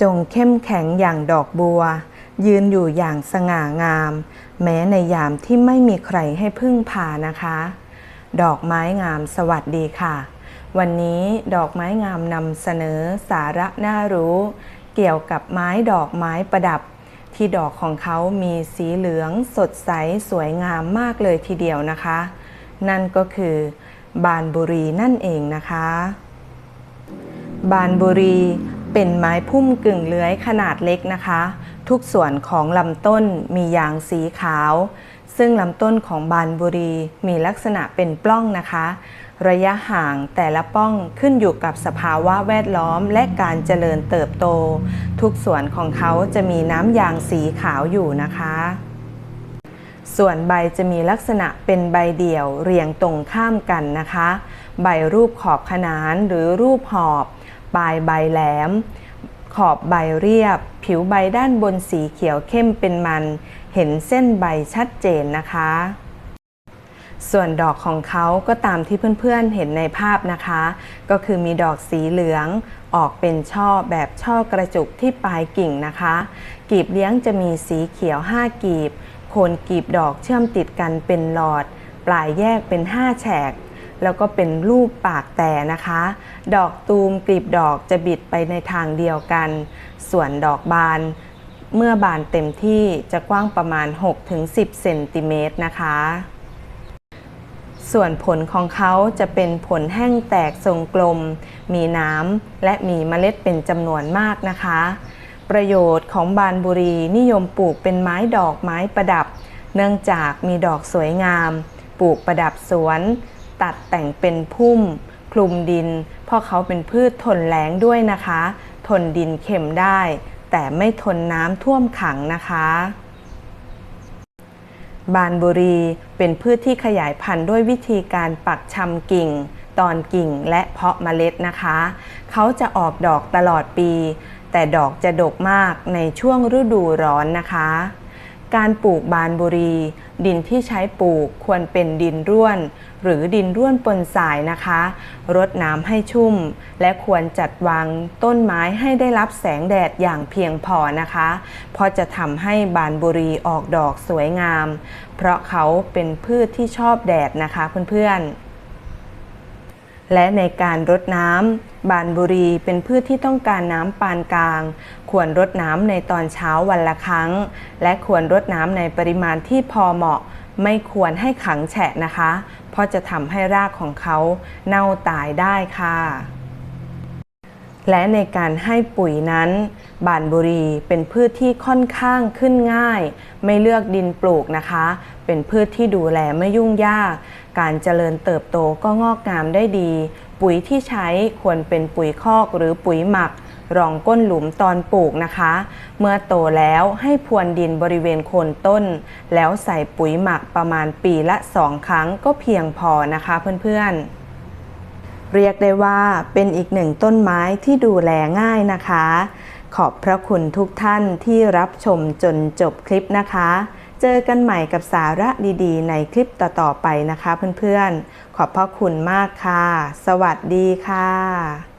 จงเข้มแข็งอย่างดอกบัว ยืนอยู่อย่างสง่างาม แม้ในยามที่ไม่มีใครให้พึ่งพานะคะ ดอกไม้งามสวัสดีค่ะ วันนี้ดอกไม้งามนำเสนอสาระน่ารู้ เกี่ยวกับไม้ดอกไม้ประดับ ที่ดอกของเขามีสีเหลืองสดใสสวยงามมากเลยทีเดียวนะคะ นั่นก็คือบานบุรีนั่นเองนะคะ บานบุรี เป็นไม้พุ่มกึ่งเลื้อยขนาดเล็กนะคะ ทุกส่วนของลำต้นมียางสีขาว ซึ่งลำต้นของบานบุรีมีลักษณะเป็นปล้องนะคะ ระยะห่างแต่ละป้องขึ้นอยู่กับสภาวะแวดล้อมและการเจริญเติบโต ทุกส่วนของเขาจะมีน้ำยางสีขาวอยู่นะคะ ส่วนใบจะมีลักษณะเป็นใบเดี่ยวเรียงตรงข้ามกันนะคะ ใบรูปขอบขนานหรือรูปหอบ ปลายใบแหลม ขอบใบเรียบ ผิวใบด้านบนสีเขียวเข้มเป็นมัน เห็นเส้นใบชัดเจนนะคะ ส่วนดอกของเขาก็ตามที่เพื่อนๆเห็นในภาพนะคะ ก็คือมีดอกสีเหลืองออกเป็นช่อแบบช่อกระจุกที่ปลายกิ่งนะคะ กีบเลี้ยงจะมีสีเขียว 5 กีบ โคนกีบดอกเชื่อมติดกันเป็นหลอด ปลายแยกเป็น 5 แฉก แล้วก็เป็นรูปปากแต่นะคะ ดอกตูมกลีบดอกจะบิดไปในทางเดียวกัน ส่วนดอกบาน เมื่อบานเต็มที่จะกว้างประมาณ 6-10เซนติเมตรนะคะ ส่วนผลของเขาจะเป็นผลแห้งแตกทรงกลม มีน้ำและมีเมล็ดเป็นจำนวนมากนะคะ ประโยชน์ของบานบุรีนิยมปลูกเป็นไม้ดอกไม้ประดับ เนื่องจากมีดอกสวยงาม ปลูกประดับสวน ตัดแต่งเป็นพุ่ม คลุมดิน เพราะเขาเป็นพืชทนแล้งด้วยนะคะ ทนดินเค็มได้ แต่ไม่ทนน้ำท่วมขังนะคะ บานบุรีเป็นพืชที่ขยายพันธุ์ด้วยวิธีการปักชำกิ่งตอนกิ่งและเพาะเมล็ดนะคะ เขาจะออกดอกตลอดปี แต่ดอกจะดกมากในช่วงฤดูร้อนนะคะ การปลูกบานบุรี ดินที่ใช้ปลูกควรเป็นดินร่วน หรือดินร่วนปนสายนะคะรดน้ำให้ชุ่ม และควรจัดวางต้นไม้ให้ได้รับแสงแดดอย่างเพียงพอนะคะ เพราะจะทำให้บานบุรีออกดอกสวยงาม เพราะเขาเป็นพืชที่ชอบแดดนะคะเพื่อนๆและในการรดน้ำ บานบุรีเป็นพืชที่ต้องการน้ำปานกลาง ควรรดน้ำในตอนเช้าวันละครั้ง และควรรดน้ำในปริมาณที่พอเหมาะ ไม่ควรให้ขังแฉะนะคะ เพราะจะทำให้รากของเขาเน่าตายได้ค่ะ และในการให้ปุ๋ยนั้น บานบุรีเป็นพืชที่ค่อนข้างขึ้นง่าย ไม่เลือกดินปลูกนะคะ เป็นพืชที่ดูแลไม่ยุ่งยาก การเจริญเติบโตก็งอกงามได้ดี ปุ๋ยที่ใช้ควรเป็นปุ๋ยคอกหรือปุ๋ยหมัก รองก้นหลุมตอนปลูกนะคะ เมื่อโตแล้วให้พรวนดินบริเวณโคนต้น แล้วใส่ปุ๋ยหมักประมาณปีละสองครั้งก็เพียงพอนะคะเพื่อนๆ เรียกได้ว่าเป็นอีกหนึ่งต้นไม้ที่ดูแลง่ายนะคะ ขอบพระคุณทุกท่านที่รับชมจนจบคลิปนะคะ เจอกันใหม่กับสาระดีๆ ในคลิปต่อๆไปนะคะเพื่อนๆ ขอบพระคุณมากค่ะ สวัสดีค่ะ